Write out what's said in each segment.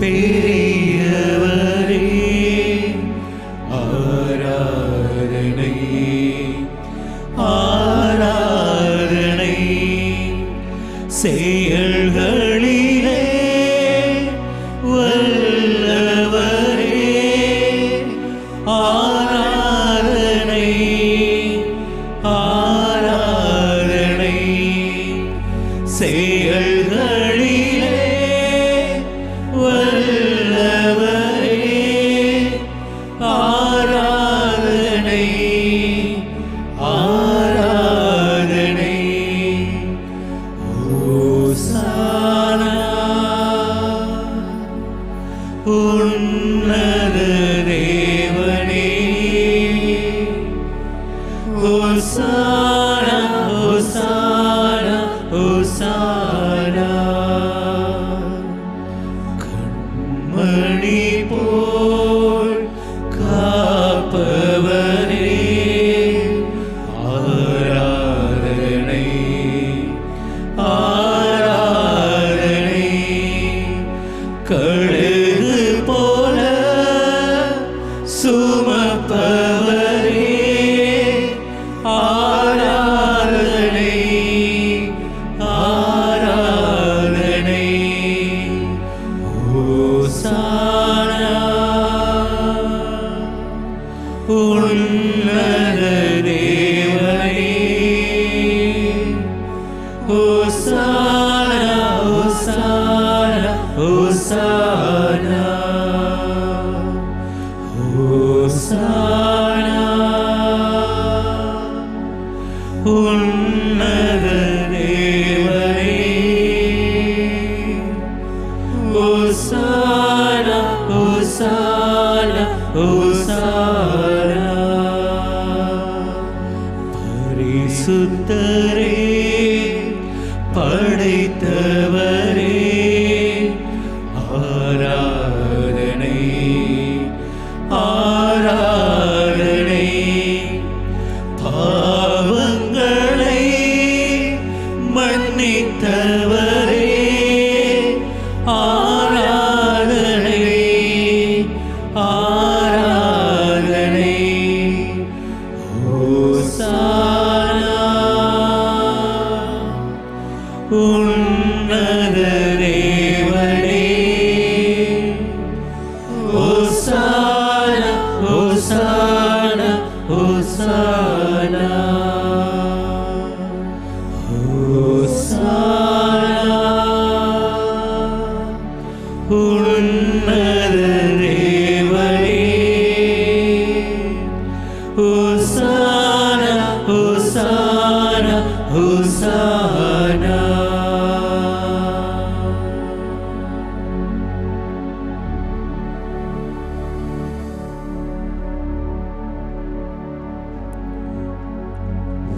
പേരെ ഉന്നതരേ ஆராதனை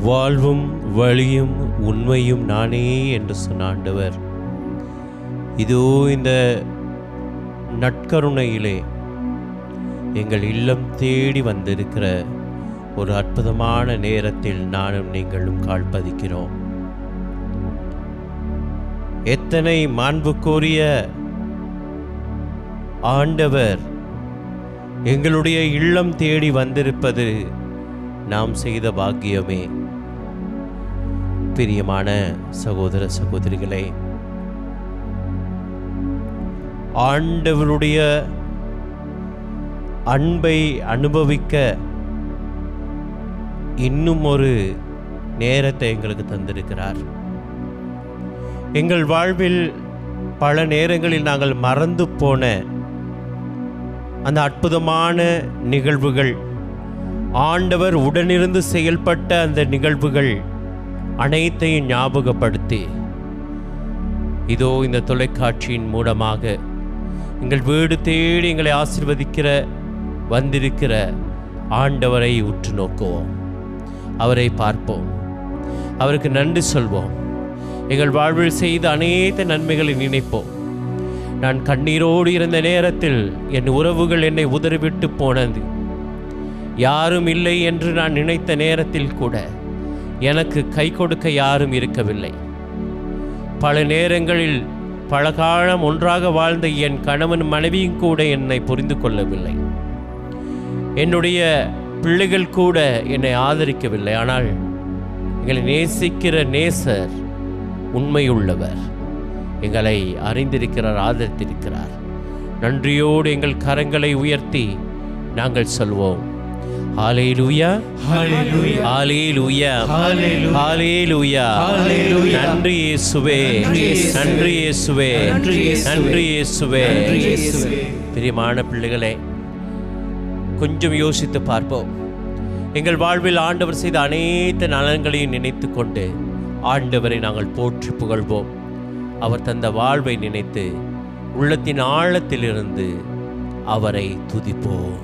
வாழ்வும் வழியும் உண்மையும் நானே என்று சொன்ன ஆண்டவர். இதோ இந்த நட்கருணையிலே எங்கள் இல்லம் தேடி வந்திருக்கிற ஒரு அற்புதமான நேரத்தில் நானும் நீங்களும் கால் பதிக்கிறோம் எத்தனை மாண்புக்குரிய ஆண்டவர் எங்களுடைய இல்லம் தேடி வந்திருப்பது நாம் செய்த பாக்கியமே. பிரியமான சகோதர சகோதரிகளே ஆண்டவருடைய அன்பை அனுபவிக்க இன்னும் ஒரு நேரத்தை எங்களுக்கு தந்திருக்கிறார். எங்கள் வாழ்வில் பல நேரங்களில் நாங்கள் மறந்து போன அந்த அற்புதமான நிகழ்வுகள் ஆண்டவர் உடனிருந்து செயல்பட்ட அந்த நிகழ்வுகள் அனைத்தையும் ஞாபகப்படுத்தி. இதோ இந்த தொலைக்காட்சியின் மூலமாக எங்கள் வீடு தேடி எங்களை ஆசிர்வதிக்கிற வந்திருக்கிற ஆண்டவரை உற்று நோக்குவோம். அவரை பார்ப்போம். அவருக்கு நன்றி சொல்வோம். எங்கள் வாழ்வில் செய்த அனைத்து நன்மைகளை நினைப்போம். நான் கண்ணீரோடு இருந்த நேரத்தில் என் உறவுகள் என்னை உதறிவிட்டு போனது. யாரும் இல்லை என்று நான் நினைத்த நேரத்தில் கூட எனக்கு கை கொடுக்க யாரும் இருக்கவில்லை. பல நேரங்களில் பல காலம் ஒன்றாக வாழ்ந்த என் கணவன் மனைவியும் கூட என்னை புரிந்து கொள்ளவில்லை. என்னுடைய பிள்ளைகள் கூட என்னை ஆதரிக்கவில்லை. ஆனால் எங்களை நேசிக்கிற நேசர் உண்மையுள்ளவர். எங்களை அறிந்திருக்கிறார் ஆதரித்திருக்கிறார். நன்றியோடு எங்கள் கரங்களை உயர்த்தி நாங்கள் சொல்வோம். நன்றி இயேசுவே நன்றி இயேசுவே. நன்றி இயேசுவே நன்றி இயேசுவே. நன்றி இயேசுவே நன்றி இயேசுவே. பிரியமான பிள்ளைகளே கொஞ்சம் யோசித்து பார்ப்போம். எங்கள் வாழ்வில் ஆண்டவர் செய்த அனைத்து நலன்களையும் நினைத்து கொண்டு ஆண்டவரை நாங்கள் போற்றி புகழ்வோம். அவர் தந்த வாழ்வை நினைத்து உள்ளத்தின் ஆழத்திலிருந்து அவரை துதிப்போம்.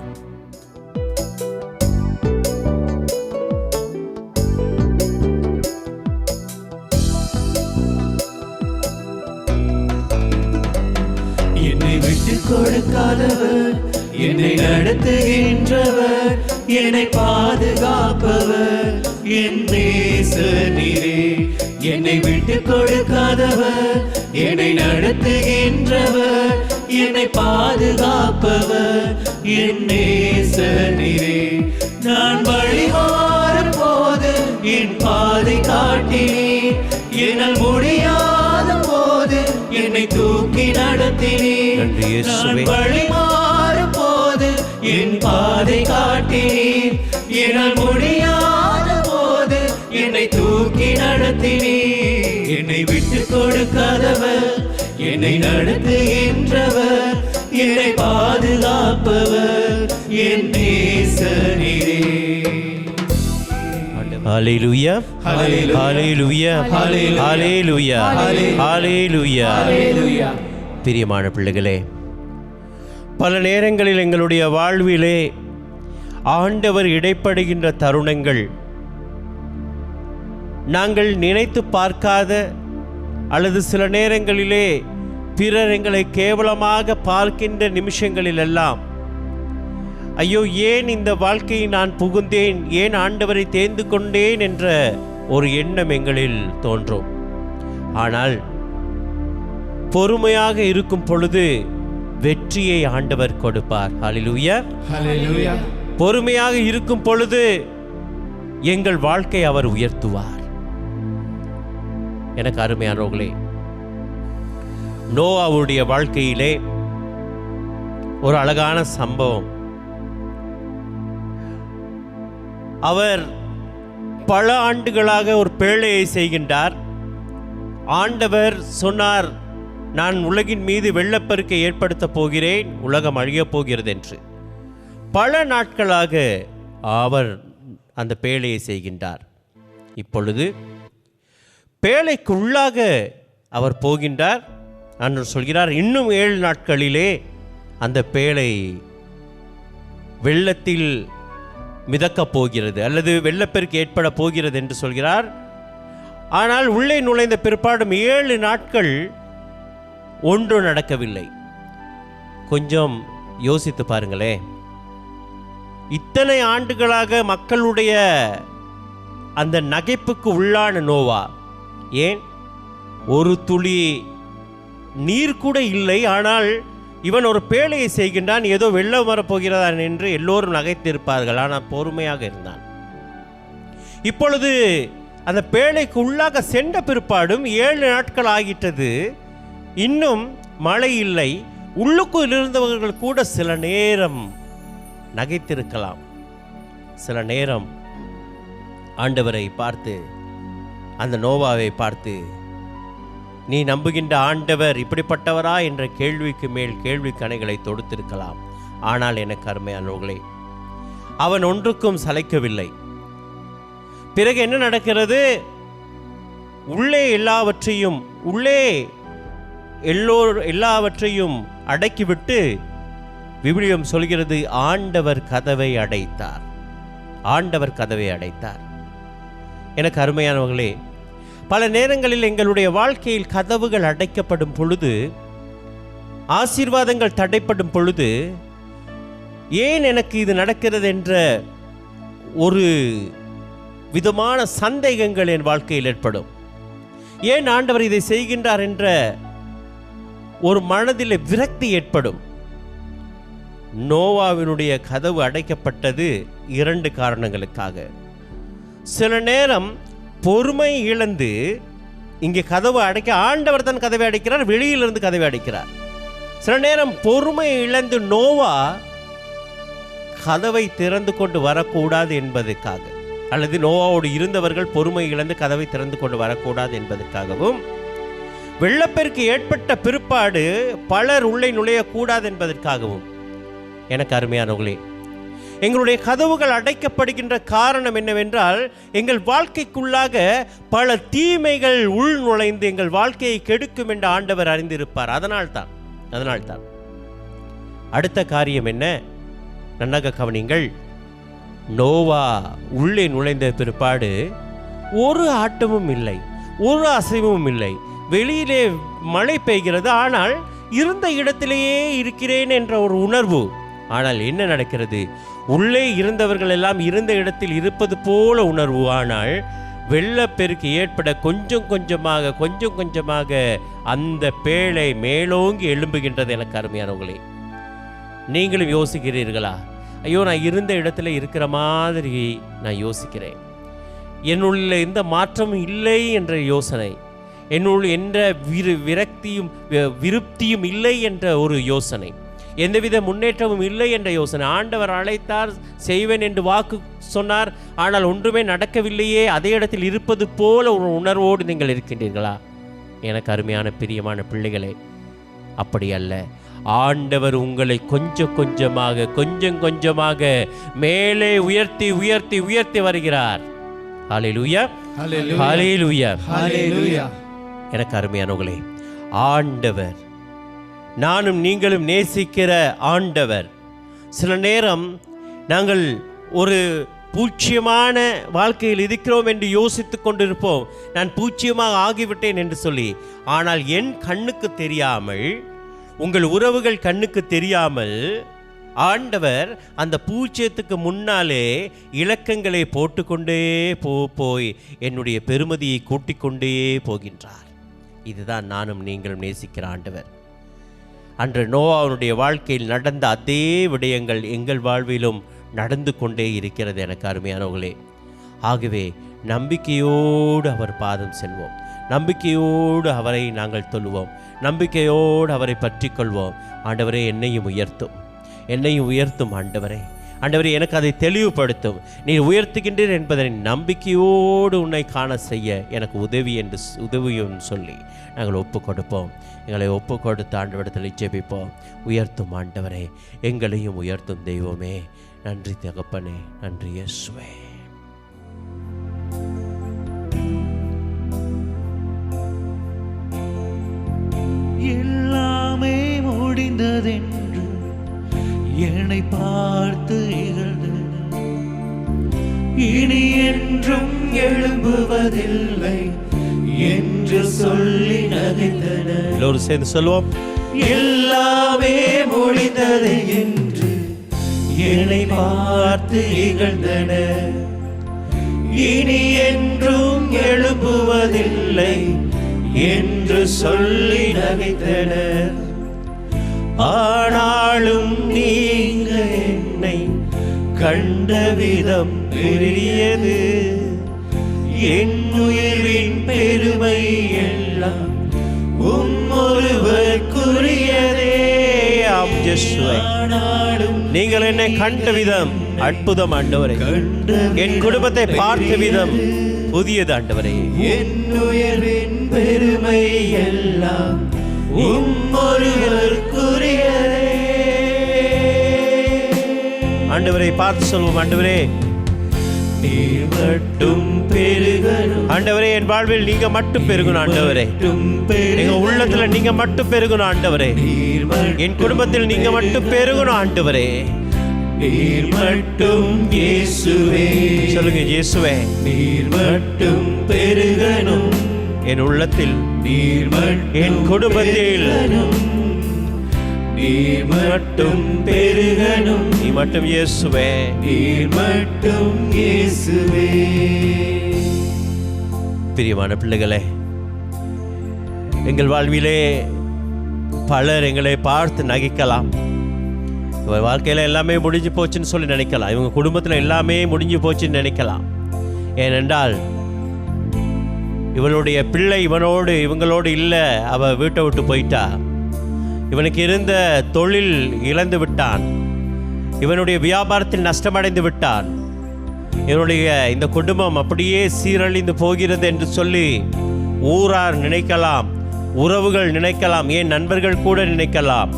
கொடுக்காதவர். என்னை நடத்துகின்றவர். என்னை பாதுகாப்பவர். என் நேசனீரே என்னை விட்டு கொடுக்காதவர். என்னை நடத்துகின்றவர். என்னை பாதுகாப்பவர். என் நேசனீரே நான் வழிமாறும் போது என் பாதை காட்டினேன் என்னால் முடியா என்னை தூக்கி இயேசுவே. நான் வழி மாறும் போது என் பாதை காட்டினேன் என்னால் முடியாத போது என்னை தூக்கி நடத்தினேன் என்னை விட்டு கொடுக்காதவர் என்னை நடத்துகின்றவர் என்னை பாதுகாப்பவர் என் ஹalleluya ஹalleluya. ஹalleluya ஹalleluya. ஹalleluya பிரியமான பிள்ளைகளே பல நேரங்களில் எங்களுடைய வாழ்விலே ஆண்டவர் இடைப்படுகின்ற தருணங்கள் நாங்கள் நினைத்து பார்க்காத அல்லது சில நேரங்களிலே பிறர் எங்களை கேவலமாக பார்க்கின்ற நிமிஷங்களிலெல்லாம் ஐயோ ஏன் இந்த வாழ்க்கையை நான் புகுந்தேன்? ஏன் ஆண்டவரை தேர்ந்து கொண்டேன்? என்ற ஒரு எண்ணம் எங்களில் தோன்றும். ஆனால் பொறுமையாக இருக்கும் பொழுது வெற்றியை ஆண்டவர் கொடுப்பார். ஹalleluya பொறுமையாக இருக்கும் பொழுது எங்கள் வாழ்க்கை அவர் உயர்த்துவார். எனக்கு அருமையானவர்களே நோவாவுடைய வாழ்க்கையிலே ஒரு அழகான சம்பவம். அவர் பல ஆண்டுகளாக ஒரு பேழையை செய்கின்றார். ஆண்டவர் சொன்னார் நான் உலகின் மீது வெள்ளப்பெருக்கை ஏற்படுத்தப் போகிறேன் உலகம் அழியப் போகிறது என்று. பல நாட்களாக அவர் அந்த பேழையை செய்கின்றார். இப்பொழுது பேழைக்குள்ளாக அவர் போகின்றார். அன்று சொல்கிறார் இன்னும் ஏழு நாட்களிலே அந்த பேழை வெள்ளத்தில் மிதக்கப் போகிறது அல்லது வெள்ளப்பெருக்கு ஏற்பட போகிறது என்று சொல்கிறார். ஆனால் உள்ளே நுழைந்த பிற்பாடும் ஏழு நாட்கள் ஒன்றும் நடக்கவில்லை. கொஞ்சம் யோசித்து பாருங்களே. இத்தனை ஆண்டுகளாக மக்களுடைய அந்த நகைப்புக்கு உள்ளான நோவா ஏன்? ஒரு துளி நீர் கூட இல்லை ஆனால் இவன் ஒரு பேழையை செய்கின்றான் ஏதோ வெள்ளம் வரப்போகிறதான் என்று எல்லோரும் நகைத்திருப்பார்கள் ஆனால் பொறுமையாக இருந்தான். இப்பொழுது அந்த பேழைக்கு உள்ளாக சென்ற பிற்பாடும் ஏழு நாட்கள் ஆகிட்டது. இன்னும் மழை இல்லை உள்ளுக்குள் இருந்தவர்கள் கூட சில நேரம் நகைத்திருக்கலாம். சில நேரம் ஆண்டவரை பார்த்து அந்த நோவாவை பார்த்து நீ நம்புகின்ற ஆண்டவர் இப்படிப்பட்டவரா என்ற கேள்விக்கு மேல் கேள்வி கணைகளை தொடுத்திருக்கலாம். ஆனால் எனக்கு அருமையானவர்களே அவன் ஒன்றுக்கும் சளைக்கவில்லை. பிறகு என்ன நடக்கிறது? உள்ளே எல்லாவற்றையும் உள்ளே எல்லோர் எல்லாவற்றையும் அடக்கிவிட்டு விவிலியம் சொல்கிறது ஆண்டவர் கதவை அடைத்தார். ஆண்டவர் கதவை அடைத்தார். எனக்கு அருமையானவர்களே பல நேரங்களில் எங்களுடைய வாழ்க்கையில் கதவுகள் அடைக்கப்படும் பொழுது ஆசீர்வாதங்கள் தடைப்படும் பொழுது ஏன் எனக்கு இது நடக்கிறது என்ற ஒரு விதமான சந்தேகங்கள் என் வாழ்க்கையில் ஏற்படும். ஏன் ஆண்டவர் இதை செய்கின்றார் என்ற ஒரு மனதில் விரக்தி ஏற்படும். நோவாவினுடைய கதவு அடைக்கப்பட்டது இரண்டு காரணங்களுக்காக. சில நேரம் பொறுமை இழந்து இங்கே கதவு அடைக்க ஆண்டவர் தான் கதவை அடைக்கிறார் வெளியிலிருந்து கதவை அடைக்கிறார். சில நேரம் பொறுமை இழந்து நோவா கதவை திறந்து கொண்டு வரக்கூடாது என்பதற்காக அல்லது நோவாவோடு இருந்தவர்கள் பொறுமை இழந்து கதவை திறந்து கொண்டு வரக்கூடாது என்பதற்காகவும் வெள்ளப்பெருக்கு ஏற்பட்ட பிற்பாடு பலர் உள்ளே நுழையக்கூடாது என்பதற்காகவும். எனக்கு அருமையானவர்களே எங்களுடைய கதவுகள் அடைக்கப்படுகின்ற காரணம் என்னவென்றால் எங்கள் வாழ்க்கைக்குள்ளாக பல தீமைகள் உள் நுழைந்து எங்கள் வாழ்க்கையை கெடுக்கும் என்று ஆண்டவர் அறிந்திருப்பார். அதனால்தான் அதனால்தான். அடுத்த காரியம் என்ன? நன்னாக கவனிங்கள் நோவா உள்ளே நுழைந்த பிற்பாடு ஒரு ஆட்டமும் இல்லை ஒரு அசைவும் இல்லை. வெளியிலே மழை பெய்கிறது ஆனால் இருந்த இடத்திலேயே இருக்கிறேன் என்ற ஒரு உணர்வு. ஆனால் என்ன நடக்கிறது? உள்ளே இருந்தவர்கள் எல்லாம் இருந்த இடத்தில் இருப்பது போல உணர்வு. ஆனால் வெள்ளப்பெருக்கு ஏற்பட கொஞ்சம் கொஞ்சமாக கொஞ்சம் கொஞ்சமாக அந்த பேழை மேலோங்கி எழும்புகின்றது எனக்கு அருமையானவங்களே நீங்களும் யோசிக்கிறீர்களா? ஐயோ நான் இருந்த இடத்துல இருக்கிற மாதிரி நான் யோசிக்கிறேன். என்னுள்ள எந்த மாற்றமும் இல்லை என்ற யோசனை. என்னுள் என்ற விரு விரக்தியும் வி- விருப்தியும் இல்லை என்ற ஒரு யோசனை. எந்தவித முன்னேற்றமும் இல்லை என்ற யோசனை. ஆண்டவர் அழைத்தார் செய்வேன் என்று வாக்கு சொன்னார். ஆனால் ஒன்றுமே நடக்கவில்லையே அதே இடத்தில் இருப்பது போல ஒரு உணர்வோடு நீங்கள் இருக்கின்றீர்களா? எனக்கு அருமையான பிரியமான பிள்ளைகளே அப்படி அல்ல. ஆண்டவர் உங்களை கொஞ்சம் கொஞ்சமாக கொஞ்சம் கொஞ்சமாக மேலே உயர்த்தி உயர்த்தி உயர்த்தி வருகிறார். எனக்கு அருமையானவர்களே ஆண்டவர் நானும் நீங்களும் நேசிக்கிற ஆண்டவர். சில நேரம் நாங்கள் ஒரு பூச்சியமான வாழ்க்கையில் இருக்கிறோம் என்று யோசித்து கொண்டிருப்போம். நான் பூச்சியமாக ஆகிவிட்டேன் என்று சொல்லி ஆனால் என் கண்ணுக்கு தெரியாமல் உங்கள் உறவுகள் கண்ணுக்கு தெரியாமல் ஆண்டவர் அந்த பூச்சியத்துக்கு முன்னாலே இலக்கங்களை போட்டுக்கொண்டே போ போய் என்னுடைய பெருமதியை கூட்டிக்கொண்டே போகின்றார். இதுதான் நானும் நீங்களும் நேசிக்கிற ஆண்டவர். அன்று நோவாவுடைய வாழ்க்கையில் நடந்த அதே விடயங்கள் எங்கள் வாழ்விலும் நடந்து கொண்டே இருக்கிறது எனக்கு அருமையானவர்களே. ஆகவே நம்பிக்கையோடு அவர் பாதம் செல்வோம். நம்பிக்கையோடு அவரை நாங்கள் தொழுவோம். நம்பிக்கையோடு அவரை பற்றி கொள்வோம். ஆண்டவரே என்னையும் உயர்த்தும். என்னையும் உயர்த்தும் ஆண்டவரே. ஆண்டவரே எனக்கு அதை தெளிவுபடுத்தும். நீர் உயர்த்துகின்றீர் என்பதை நம்பிக்கையோடு உன்னை காண செய்ய எனக்கு உதவி என்று உதவியும் சொல்லி நாங்கள் ஒப்பு கொடுப்போம் எங்களை ஒப்பு கொடுத்து ஆண்டவரிடத்தில் ஜெபிப்போம். உயர்த்தும் ஆண்டவரே எங்களையும் உயர்த்தும் தெய்வமே. நன்றி தகப்பனே நன்றி இயேசுவே. எல்லாமே முடிந்ததென்று என்னை பார்த்து இனி என்றும் எழும்புவதில்லை என்று சொல்லி நகைத்தனர் எல்லோரும் சேர்ந்து சொல்லுவோம். எல்லாமே முடிந்தது என்று என்னை பார்த்து இகழ்ந்தனர் இனி என்றும் எழும்புவதில்லை என்று சொல்லி நகைத்தனர் ஆனாலும் நீங்க என்னை கண்ட விதம் பெரியது. என் உயிரின் பெருமை எல்லாம் உம் ஒருவருக்குரியதே. ஆம் இயேசுவே. ஆனாலும் நீங்கள் என்னை கண்ட விதம் அற்புதம் ஆண்டவரே. என் குடும்பத்தை பார்த்த விதம் புதியது ஆண்டவரே. என் உயர்வின் பெருமை எல்லாம் ஆண்டவரை பார்த்து சொல்வோம் ஆண்டவரே. நீர் மட்டும் பெருகணும். ஆண்டவரே என் வாழ்வில் நீங்க மட்டும் பெருகணும் ஆண்டவரே. எங்க உள்ளத்துல நீங்க மட்டும் பெருகணும் ஆண்டவரே. என் குடும்பத்தில் நீங்க மட்டும் பெருகணும் ஆண்டவரே. நீர் மட்டும் இயேசுவே. சொல்லுங்க இயேசுவே. நீர் மட்டும் பெருகணும். என் உள்ளத்தில் என் குடும்பத்தில். நீர் மட்டும் பெருகணும். நீ மட்டும் இயேசுவே. நீர் மட்டும் இயேசுவே. பிரியமான பிள்ளைகளே எங்கள் வாழ்விலே பலர் எங்களை பார்த்து நகைக்கலாம். இவன் வாழ்க்கையில் எல்லாமே முடிஞ்சு போச்சுன்னு சொல்லி நினைக்கலாம். இவங்க குடும்பத்தில் எல்லாமே முடிஞ்சு போச்சுன்னு நினைக்கலாம். ஏனென்றால் இவளுடைய பிள்ளை இவனோடு இவங்களோடு இல்லை அவள் வீட்டை விட்டு போயிட்டா. இவனுக்கு இருந்த தொழில் இழந்து விட்டான். இவனுடைய வியாபாரத்தில் நஷ்டமடைந்து விட்டான். இவனுடைய இந்த குடும்பம் அப்படியே சீரழிந்து போகிறது என்று சொல்லி ஊரார் நினைக்கலாம் உறவுகள் நினைக்கலாம் ஏன் நண்பர்கள் கூட நினைக்கலாம்.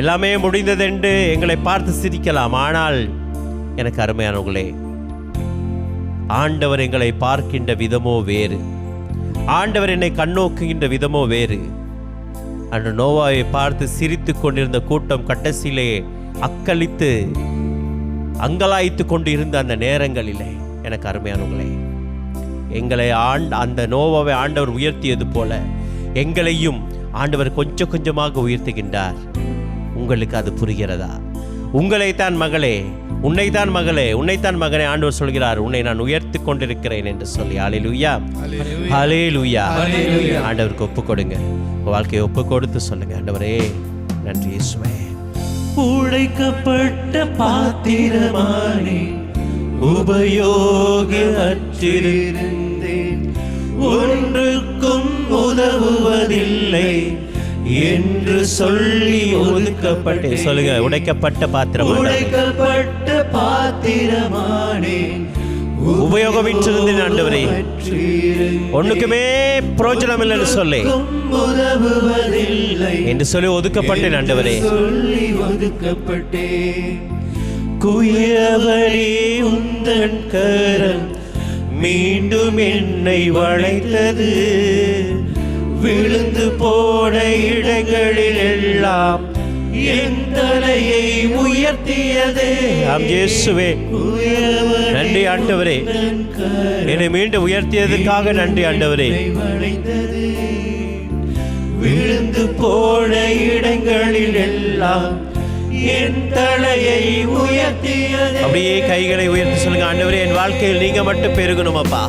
எல்லாமே முடிந்ததென்று எங்களை பார்த்து சிரிக்கலாம். ஆனால் எனக்கு அருமையானவர்களே ஆண்டவர் எங்களை பார்க்கின்ற விதமோ வேறு. ஆண்டவர் என்னை கண்ணோக்குகின்ற விதமோ வேறு. அன்று நோவாவை பார்த்து சிரித்து கொண்டிருந்த கூட்டம் கட்டசிலே அக்களித்து அங்கலாய்த்து கொண்டிருந்த அந்த நேரங்களிலே எனக்கு அருமையானவங்களே எங்களை ஆண்ட அந்த நோவாவை ஆண்டவர் உயர்த்தியது போல எங்களையும் ஆண்டவர் கொஞ்சம் கொஞ்சமாக உயர்த்துகின்றார். உங்களுக்கு அது புரிகிறதா? உங்களைத்தான் மகளே உன்னைத்தான் மகளே உன்னைத்தான் மகனே ஆண்டவர் சொல்கிறார் உன்னை நான் உயர்த்தி கொண்டிருக்கிறேன் என்று சொல்லி. ஹalleluya. ஹalleluya. ஆண்டவருக்கு ஒப்பு கொடுங்க வாழ்க்கையை ஒப்பு கொடுத்து சொல்லுங்க ஆண்டவரே நன்றி இயேசுவே. உடைக்கப்பட்ட பாத்திரமானே உபயோக அற்றிருந்தேன். ஒன்றுக்கும் உதவுவதில்லை. என்று சொல்லி ஒதுக்கப்பட்டேன். சொல்லுங்க உடைக்கப்பட்ட பாத்திரம். உடைக்கப்பட்ட பாத்திரமானே. உபயோகமிற்றிருந்தேன் ஆண்டவரே. ஒண்ணுக்குமே பிரயோஜனம் இல்லைன்னு சொல்லி. என்று சொல்லி ஒதுக்கப்பட்டேன் ஆண்டவரே. சொல்லி ஒதுக்கப்பட்டேன். குயவரே உந்தன் கரம் மீண்டும் என்னை வளைத்தது. விழுந்து போன இடங்களில் எல்லாம் என் தலையை உயர்த்தியது. ஆம் இயேசுவே. நன்றி ஆண்டவரே. என்னை மீண்டும் உயர்த்தியதற்காக நன்றி ஆண்டவரே. விழுந்து போன இடங்களில் எல்லாம் என் தலையை உயர்த்தியது. அப்படியே கைகளை உயர்த்தி சொல்லுங்க ஆண்டவரே என் வாழ்க்கையில் நீங்க மட்டும் பெருகணும் அப்பா.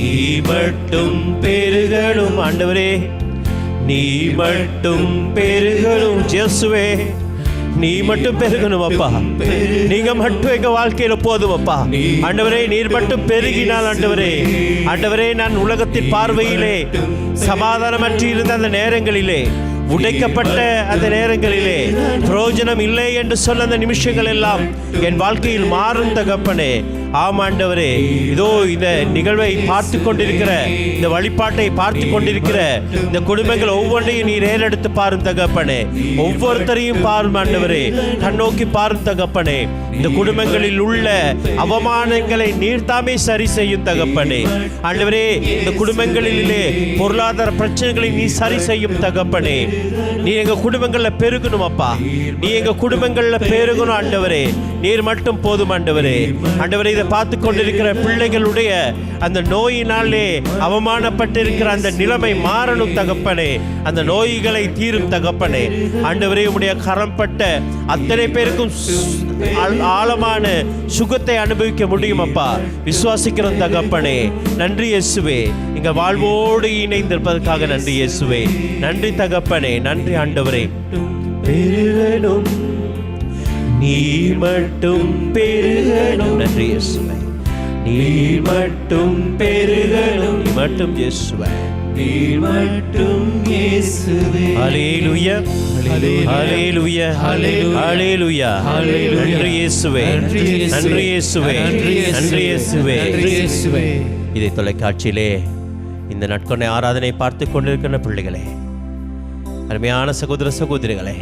நீ மட்டும் பெருகணும் ஆண்டவரே. நீ மட்டும் பெருகணும் இயேசுவே நீ மட்டும் பெருகணும் அப்பா. நீங்க மட்டும் எங்க வாழ்க்கையில போதும் அப்பா. ஆண்டவரே நீர் மட்டும் பெருகினால் ஆண்டவரே. ஆண்டவரே நான் உலகத்தின் பார்வையிலே சமாதானமற்றி இருந்த அந்த நேரங்களிலே உடைக்கப்பட்ட அந்த நேரங்களிலே பிரயோஜனம் இல்லை என்று சொன்ன அந்த நிமிஷங்கள் எல்லாம் என் வாழ்க்கையில் மாறும் தகப்பனே. ஆமாண்டவரே இதோ இந்த நிகழ்வை பார்த்து கொண்டிருக்கிற இந்த வழிபாட்டை பார்த்து கொண்டிருக்கிற இந்த குடும்பங்கள் ஒவ்வொன்றையும் நீர் ஏறெடுத்து பாரும் தகப்பனே. ஒவ்வொருத்தரையும் பாரும் ஆண்டவரே கண்ணோக்கி பாரும் தகப்பனே. இந்த குடும்பங்களில் உள்ள அவமானங்களை நீர் தாமே சரி செய்யும் தகப்பனே. ஆண்டவரே இந்த குடும்பங்களிலே பொருளாதார பிரச்சனைகளை நீ சரி செய்யும் தகப்பனே. நீ எங்க குடும்பங்கள்ல பெருகணும் அப்பா. நீ எங்க குடும்பங்கள்ல பெருகணும் ஆண்டவரே. நீர் மட்டும் போதும் ஆண்டவரே. ஆண்டவரே இதை பார்த்து கொண்டிருக்கிற பிள்ளைகளுடைய அந்த நோயினாலே அவமானப்பட்டிருக்கிற அந்த நிலைமை மாறணும் தகப்பனே. அந்த நோய்களை தீரும் தகப்பனே. ஆண்டவரே உடைய கரம்பட்ட அத்தனை பேருக்கும் ஆழ்- ஆழமான சுகத்தை அனுபவிக்க முடியும் அப்பா விசுவாசிக்கிற தகப்பனே நன்றி இயேசுவே. எங்க வாழ்வோடு இணைந்திருப்பதற்காக நன்றி இயேசுவே. நன்றி தகப்பனே நன்றி ஆண்டவரே. நீ மட்டும் பெருகணும். நன்றி இயேசுவே. நீ மட்டும் பெருகணும் நீ மட்டும் இயேசுவே. நீ மட்டும் இயேசுவே ஹalleluya. ஹalleluya. ஹalleluya. நன்றி இயேசுவே. நன்றி இயேசுவே. நன்றி இயேசுவே. இயேசுவே. இதை தொலைக்காட்சியிலே இந்த நட்கொண்டை ஆராதனை பார்த்து கொண்டிருக்கிற பிள்ளைகளே அருமையான சகோதர சகோதரிகளே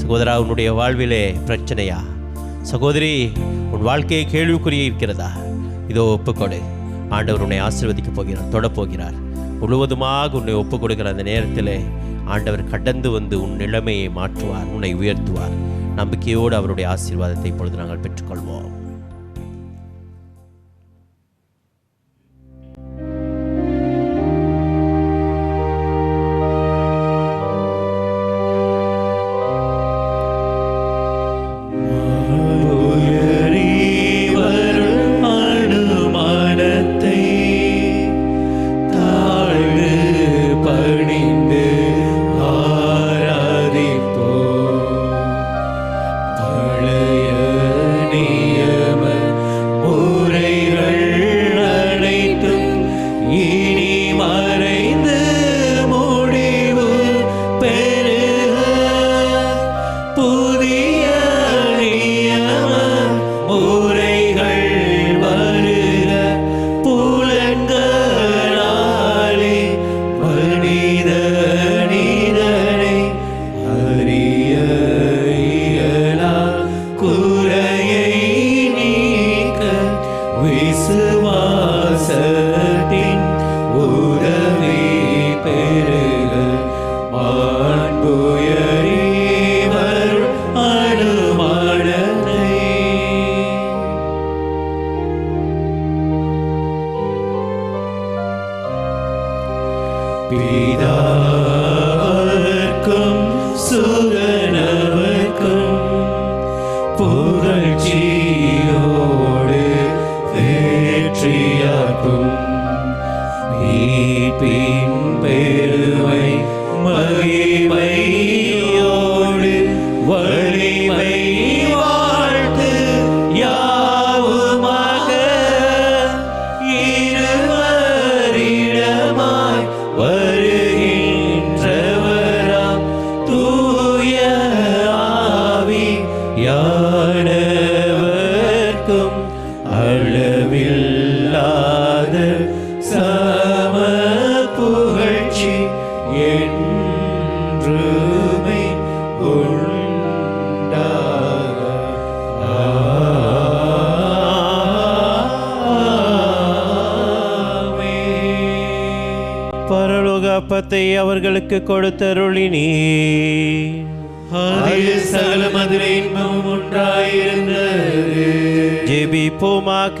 சகோதரா உன்னுடைய வாழ்விலே பிரச்சனையா? சகோதரி உன் வாழ்க்கையை கேள்விக்குரிய இருக்கிறதா? இதோ ஒப்புக்கொடு. ஆண்டவர் உன்னை ஆசிர்வதிக்கப் போகிறார் தொடப்போகிறார் முழுவதுமாக உன்னை ஒப்புக் கொடுக்கிற அந்த நேரத்தில் ஆண்டவர் கடந்து வந்து உன் நிலைமையை மாற்றுவார் உன்னை உயர்த்துவார். நம்பிக்கையோடு அவருடைய ஆசீர்வாதத்தை இப்பொழுது நாங்கள் பெற்றுக்கொள்வோம். விசுவாசத்தின் உறவே பெரு அப்பத்தை அவர்களுக்கு கொடுத்தருளினீ சகல மதுரை இன்பமும் ஒன்றாயிருந்தது ஜெபிப்போமாக.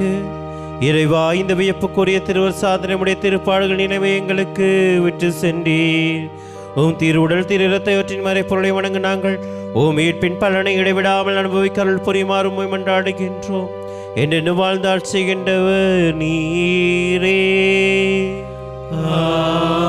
இறைவா இந்த வியப்புக்குரிய திருவர் சாதனையுடைய திருப்பாடுகள் நினைவை எங்களுக்கு விட்டு சென்றீர். உம் திருவுடல் திரு இரத்தையவற்றின் மறைப்பொருளை வணங்க நாங்கள். ஓம் மீட்பின் பலனை இடைவிடாமல் அனுபவிக்க அருள் புரியுமாறு உம்மை மன்றாடுகின்றோம். என்று வாழ்ந்தால் செய்கின்றவர் நீரே. ஆமென்.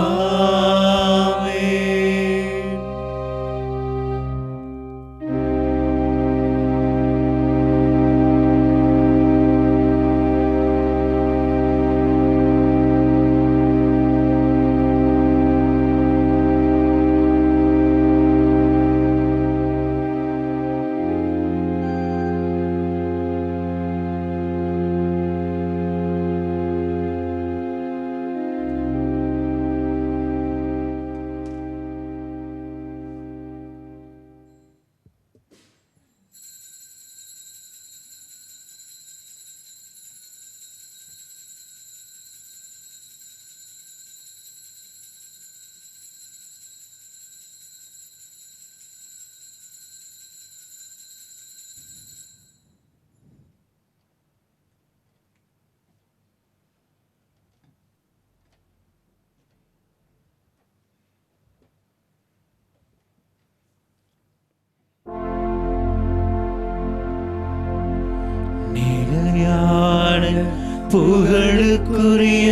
புகழுக்குரிய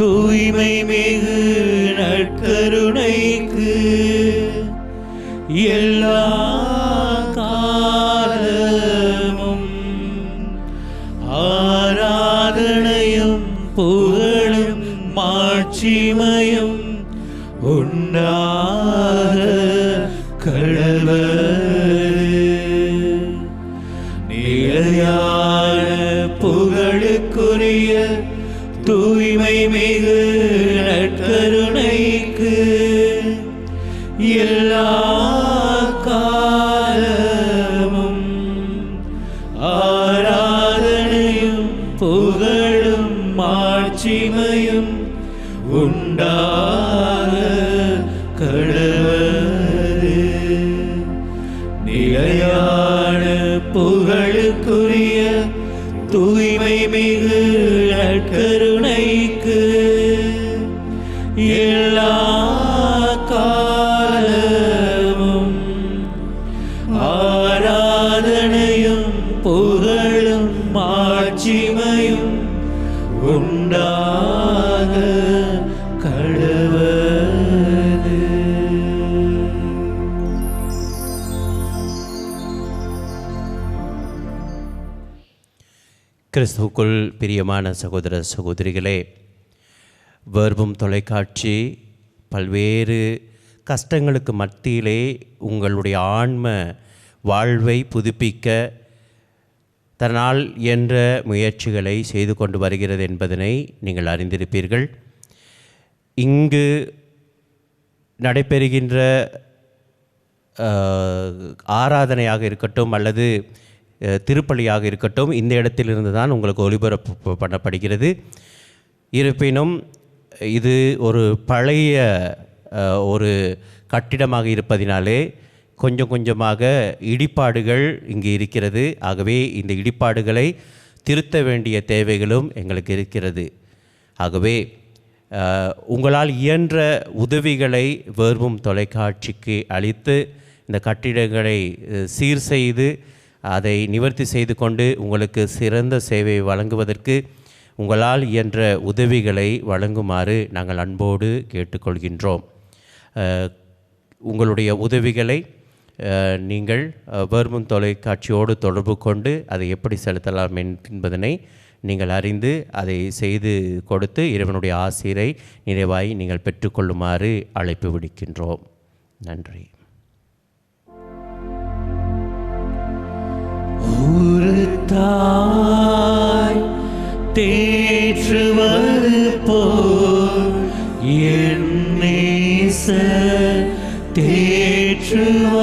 தூய்மை மிகு நற்கருணைக்கு எல்லா காலமும் ஆராதனையும் புகழும் மாட்சிமையும் உண்டாக கடவது நிலையான புகழுக்கு தூய்மை மிகு கிறிஸ்துவுக்குள் பிரியமான சகோதர சகோதரிகளே வேர்பும் தொலைக்காட்சி பல்வேறு கஷ்டங்களுக்கு மத்தியிலே உங்களுடைய ஆன்ம வாழ்வை புதுப்பிக்க தன்னால் என்ற முயற்சிகளை செய்து கொண்டு வருகிறது என்பதனை நீங்கள் அறிந்திருப்பீர்கள். இங்கு நடைபெறுகின்ற ஆராதனையாக இருக்கட்டும் அல்லது திருப்பலியாக இருக்கட்டும் இந்த இடத்திலிருந்து தான் உங்களுக்கு ஒளிபரப்பு பண்ணப்படுகிறது. இருப்பினும் இது ஒரு பழைய ஒரு கட்டிடமாக இருப்பதினாலே கொஞ்சம் கொஞ்சமாக இடிபாடுகள் இங்கு இருக்கிறது. ஆகவே இந்த இடிபாடுகளை திருத்த வேண்டிய தேவைகளும் எங்களுக்கு இருக்கிறது. ஆகவே உங்களால் இயன்ற உதவிகளை வேர்வும் தொலைக்காட்சிக்கு அளித்து இந்த கட்டிடங்களை சீர் செய்து அதை நிவர்த்தி செய்து கொண்டு உங்களுக்கு சிறந்த சேவையை வழங்குவதற்கு உங்களால் இயன்ற உதவிகளை வழங்குமாறு நாங்கள் அன்போடு கேட்டுக்கொள்கின்றோம். உங்களுடைய உதவிகளை நீங்கள் அஹ், தொலைக்காட்சியோடு தொடர்பு கொண்டு அதை எப்படி செலுத்தலாம் என்பதனை நீங்கள் அறிந்து அதை செய்து கொடுத்து இறைவனுடைய ஆசிரை நிறைவாய் நீங்கள் பெற்றுக்கொள்ளுமாறு அழைப்பு விடுக்கின்றோம். நன்றி. ஒரு தாய் தேற்றுவது போல் என் தேற்றுவார்.